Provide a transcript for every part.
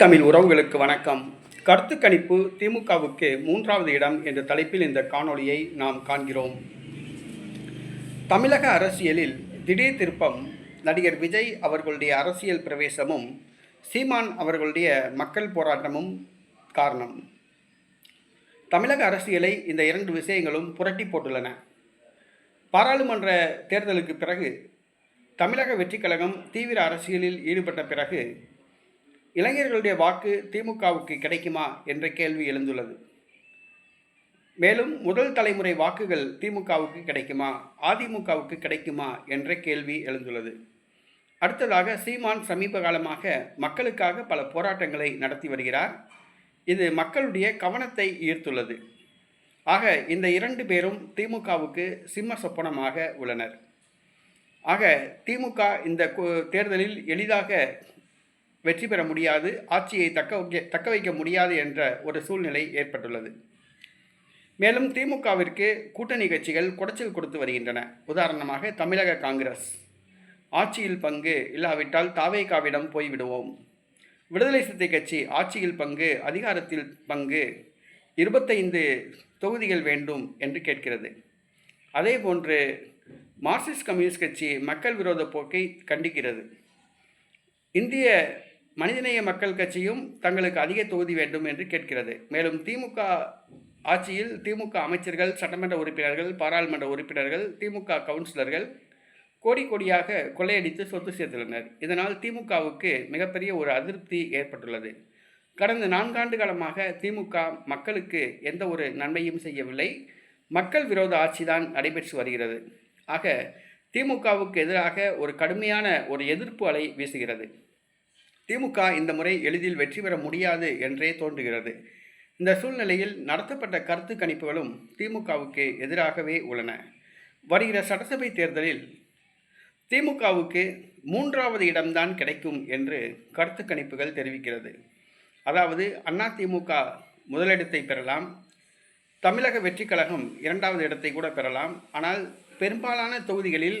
தமிழ் உறவுகளுக்கு வணக்கம். கருத்து கணிப்பு திமுகவுக்கு மூன்றாவது இடம் என்ற தலைப்பில் இந்த காணொளியை நாம் காண்கிறோம். தமிழக அரசியலில் திடீர் திருப்பம் நடிகர் விஜய் அவர்களுடைய அரசியல் பிரவேசமும் சீமான் அவர்களுடைய மக்கள் போராட்டமும் காரணம். தமிழக அரசியலை இந்த இரண்டு விஷயங்களும் புரட்டி போட்டுள்ளன. பாராளுமன்ற தேர்தலுக்கு பிறகு தமிழக வெற்றிக் கழகம் தீவிர அரசியலில் ஈடுபட்ட பிறகு இளைஞர்களுடைய வாக்கு திமுகவுக்கு கிடைக்குமா என்ற கேள்வி எழுந்துள்ளது. மேலும் முதல் தலைமுறை வாக்குகள் திமுகவுக்கு கிடைக்குமா அதிமுகவுக்கு கிடைக்குமா என்ற கேள்வி எழுந்துள்ளது. அடுத்ததாக சீமான் சமீப காலமாக மக்களுக்காக பல போராட்டங்களை நடத்தி வருகிறார். இது மக்களுடைய கவனத்தை ஈர்த்துள்ளது. ஆக இந்த இரண்டு பேரும் திமுகவுக்கு சிம்ம சொப்பனமாக உள்ளனர். ஆக திமுக இந்த தேர்தலில் எளிதாக வெற்றி பெற முடியாது ஆட்சியை தக்க வைக்க தக்க வைக்க முடியாது என்ற ஒரு சூழ்நிலை ஏற்பட்டுள்ளது. மேலும் திமுகவிற்கு கூட்டணி கட்சிகள் குடைச்சல் கொடுத்து வருகின்றன. உதாரணமாக தமிழக காங்கிரஸ். ஆட்சியில் பங்கு இல்லாவிட்டால் தாவேகாவிடம் போய்விடுவோம் விடுதலை சிறுத்தை கட்சி ஆட்சியில் பங்கு அதிகாரத்தில் பங்கு இருபத்தைந்து தொகுதிகள் வேண்டும் என்று கேட்கிறது. அதே போன்று மார்க்சிஸ்ட் கம்யூனிஸ்ட் கட்சி மக்கள் விரோத போக்கை கண்டிக்கிறது. இந்திய மனிதநேய மக்கள் கட்சியும் தங்களுக்கு அதிக தொகுதி வேண்டும் என்று கேட்கிறது. மேலும் திமுக ஆட்சியில் திமுக அமைச்சர்கள் சட்டமன்ற உறுப்பினர்கள் பாராளுமன்ற உறுப்பினர்கள் திமுக கவுன்சிலர்கள் கோடி கோடியாக கொள்ளையடித்து சொத்து சேர்த்துள்ளனர். இதனால் திமுகவுக்கு மிகப்பெரிய ஒரு அதிருப்தி ஏற்பட்டுள்ளது. கடந்த நான்காண்டு காலமாக திமுக மக்களுக்கு எந்த ஒரு நன்மையும் செய்யவில்லை. மக்கள் விரோத ஆட்சிதான் நடைபெற்று வருகிறது. ஆக திமுகவுக்கு எதிராக ஒரு கடுமையான ஒரு எதிர்ப்பு அலை வீசுகிறது. திமுக இந்த முறை எளிதில் வெற்றி பெற முடியாது என்றே தோன்றுகிறது. இந்த சூழ்நிலையில் நடத்தப்பட்ட கருத்து கணிப்புகளும் திமுகவுக்கு எதிராகவே உள்ளன. வருகிற சட்டசபை தேர்தலில் திமுகவுக்கு மூன்றாவது இடம்தான் கிடைக்கும் என்று கருத்து கணிப்புகள் தெரிவிக்கிறது. அதாவது அண்ணா திமுக முதலிடத்தை பெறலாம். தமிழக வெற்றிக் கழகம் இரண்டாவது இடத்தை கூட பெறலாம். ஆனால் பெரும்பாலான தொகுதிகளில்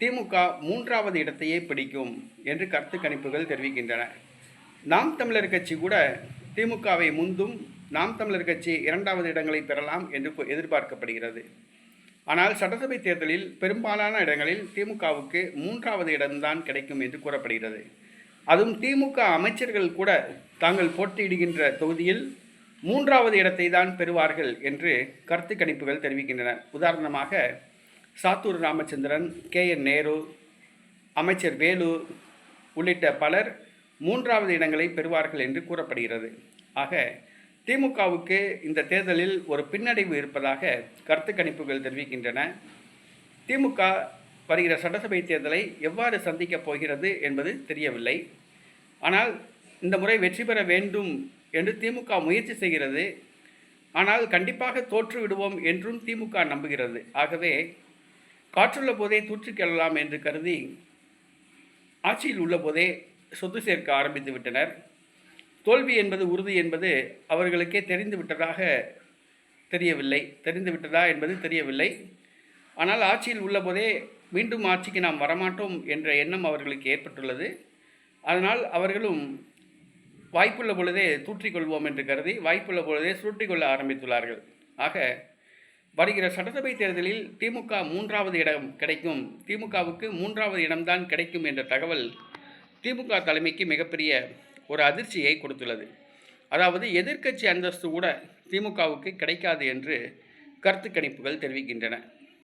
திமுக மூன்றாவது இடத்தையே பிடிக்கும் என்று கருத்து கணிப்புகள் தெரிவிக்கின்றன. நாம் தமிழர் கட்சி கூட திமுகவை முந்தும் நாம் தமிழர் கட்சி இரண்டாவது இடங்களை பெறலாம் என்று எதிர்பார்க்கப்படுகிறது. ஆனால் சட்டசபை தேர்தலில் பெரும்பாலான இடங்களில் திமுகவுக்கு மூன்றாவது இடம்தான் கிடைக்கும் என்று கூறப்படுகிறது. அதுவும் திமுக அமைச்சர்கள் கூட தாங்கள் போட்டியிடுகின்ற தொகுதியில் மூன்றாவது இடத்தை தான் பெறுவார்கள் என்று கருத்து கணிப்புகள் தெரிவிக்கின்றன. உதாரணமாக சாத்தூர் ராமச்சந்திரன் கே. என். நேரு அமைச்சர் வேலு உள்ளிட்ட பலர் மூன்றாவது இடங்களை பெறுவார்கள் என்று கூறப்படுகிறது. ஆக திமுகவுக்கு இந்த தேர்தலில் ஒரு பின்னடைவு இருப்பதாக கருத்து கணிப்புகள் தெரிவிக்கின்றன. திமுக வருகிற சட்டசபை தேர்தலை எவ்வாறு சந்திக்கப் போகிறது என்பது தெரியவில்லை. ஆனால் இந்த முறை வெற்றி பெற வேண்டும் என்று திமுக முயற்சி செய்கிறது. ஆனால் கண்டிப்பாக தோற்று விடுவோம் என்றும் திமுக நம்புகிறது. ஆகவே காற்றுள்ள போதே தூற்றிக்கொள்ளலாம் என்று கருதி ஆட்சியில் உள்ள போதே சொத்து சேர்க்க ஆரம்பித்து விட்டனர். தோல்வி என்பது உறுதி என்பது அவர்களுக்கே தெரிந்து விட்டதாக தெரியவில்லை. தெரிந்து விட்டதா என்பது தெரியவில்லை. ஆனால் ஆட்சியில் உள்ள போதே மீண்டும் ஆட்சிக்கு நாம் வரமாட்டோம் என்ற எண்ணம் அவர்களுக்கு ஏற்பட்டுள்ளது. அதனால் அவர்களும் வாய்ப்புள்ள பொழுதே தூற்றிக்கொள்வோம் என்று கருதி வாய்ப்புள்ள பொழுதே சுருட்டிக்கொள்ள ஆரம்பித்துள்ளார்கள். ஆக வருகிற சட்டசபை தேர்தலில் திமுக மூன்றாவது இடம் கிடைக்கும். திமுகவுக்கு மூன்றாவது இடம்தான் கிடைக்கும் என்ற தகவல் திமுக தலைமைக்கு மிகப்பெரிய ஒரு அதிர்ச்சியை கொடுத்துள்ளது. அதாவது எதிர்க்கட்சி அந்தஸ்து கூட திமுகவுக்கு கிடைக்காது என்று கருத்து கணிப்புகள் தெரிவிக்கின்றன.